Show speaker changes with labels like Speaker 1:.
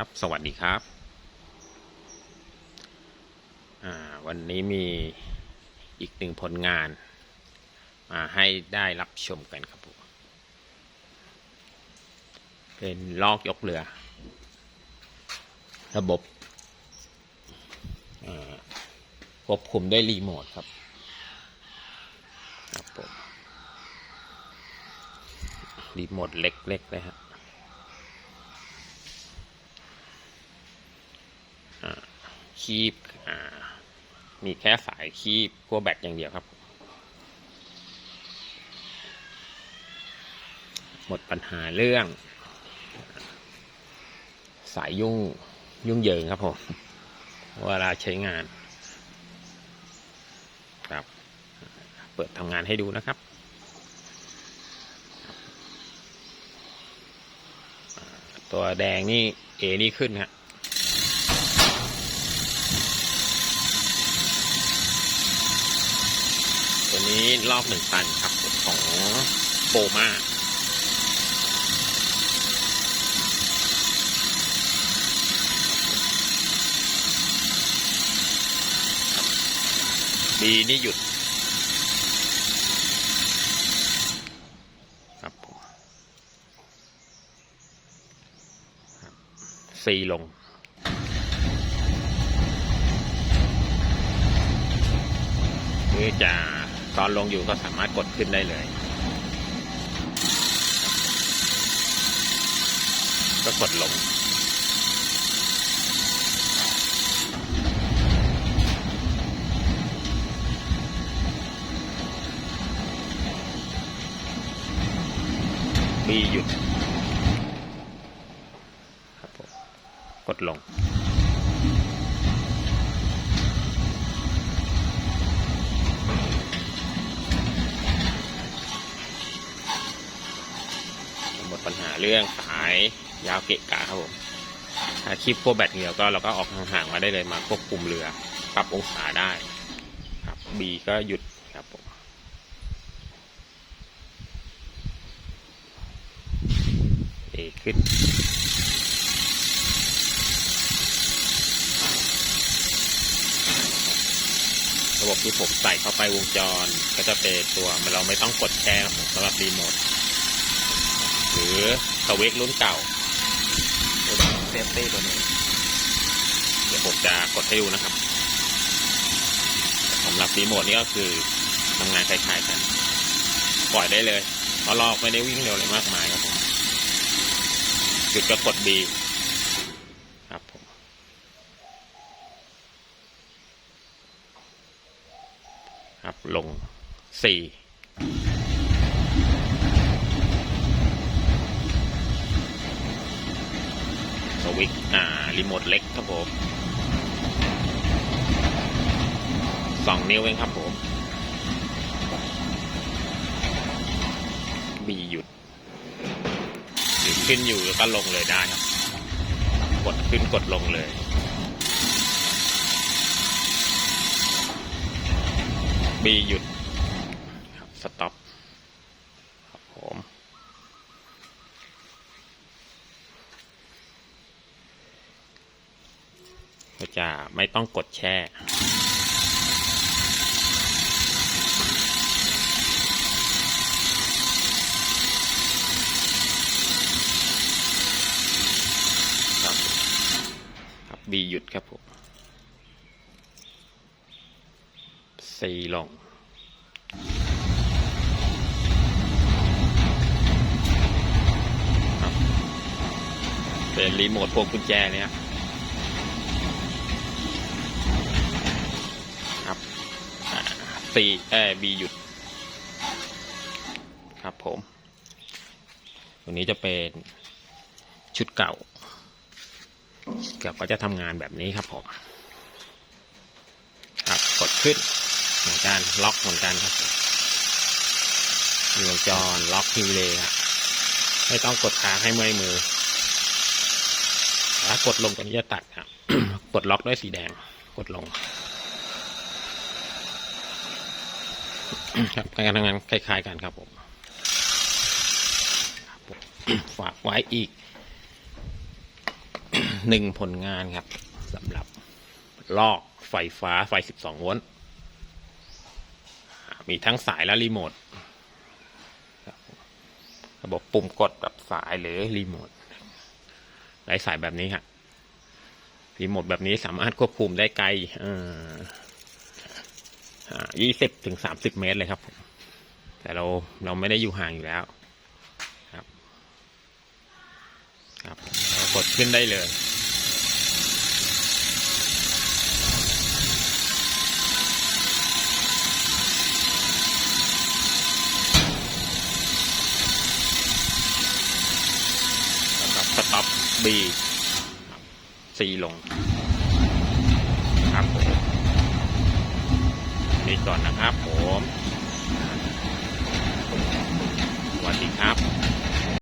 Speaker 1: ครับ สวัสดีครับ วันนี้มีอีกหนึ่งผลงาน มาให้ได้รับชมกันครับผมเป็นลอกยกเรือ ระบบควบคุมด้วยรีโมทครับครับผมรีโมทเล็กๆเลยฮะ คีบอ่ามีแค่สายคีบขั้วแบตอย่างเดียวครับ หมดปัญหาเรื่อง สายยุ่งยุ่งเหยิงครับผมเวลาใช้งาน ครับ เปิดทำงานให้ดูนะครับตัวแดงนี่เอนี่ขึ้นฮะ ตัวนี้รอบหนึ่งตันครับของโบมาดีนี่หยุดครับซีลงหรือจะ ตอนลงอยู่ก็สามารถกดขึ้นได้เลย ก็กดลงบีหยุด ครับผม กดลง เรื่องสายยาวเกะกะครับผมถ้าคลิปพวกแบตเหนียวก็เราก็ออกห่างๆมาได้เลยมาควบคุมเรือ ปรับองศาได้ครับ B ก็หยุดครับผม A ขึ้นระบบที่ผมใส่เข้าไปวงจรก็จะเป็นตัวเราไม่ต้องกดแชร์ครับผมสำหรับรีโมทหรือ สวิตช์รุ่นเก่าเซฟตี้ตัวนี้ เดี๋ยวผมจะกดให้ดูนะครับสำหรับรีโมทนี่ก็คือทำงานคล้ายๆกัน ปล่อยได้เลย เพราะลอกไม่ได้วิ่งเร็วเลยมากมายครับผมจุดก็กด B ครับผมครับลงสี่ วิตช์อ่า รีโมทเล็กครับผมสองนิ้วเองครับผม บีหยุดหรือขึ้นอยู่แล้วก็ลงเลยได้ครับ กดขึ้นกดลงเลยบีหยุดสต็อป ครับผม ก็จะไม่ต้องกดแช่ ครับครับบีหยุดครับผมสีลงเป็นรีโมทพวงกุญแจเนี่ย สี่เอบีหยุด ครับผม ตัวนี้จะเป็นชุดเก่าเก่าก็จะทำงานแบบนี้ครับผม ครับ กดขึ้นเหมือนกันล็อกเหมือนกันครับมีวงจรล็อกฮิวเลยครับไม่ต้องกดค้างให้เมื่อยมือถ้ากดลงตัวนี้จะตัดครับ กดล็อกด้วยสีแดง กดลง ครับการทำงานคล้าย ๆ กันครับผมฝากไว้อีกหนึ่งผลงานครับสำหรับลอกไฟฟ้าไฟ 12 โวลต์มีทั้งสายและรีโมทระบบปุ่มกดแบบสายหรือรีโมทไร้สายแบบนี้ฮะรีโมทแบบนี้สามารถควบคุมได้ไกล ยี่สิบถึงสามสิบเมตรเลยครับ แต่เราเราไม่ได้อยู่ห่างอยู่แล้ว ครับ ครับกดขึ้นได้เลยสต็อปบีซีลง ครับผม นี้ก่อนนะครับผมสวัสดีครับ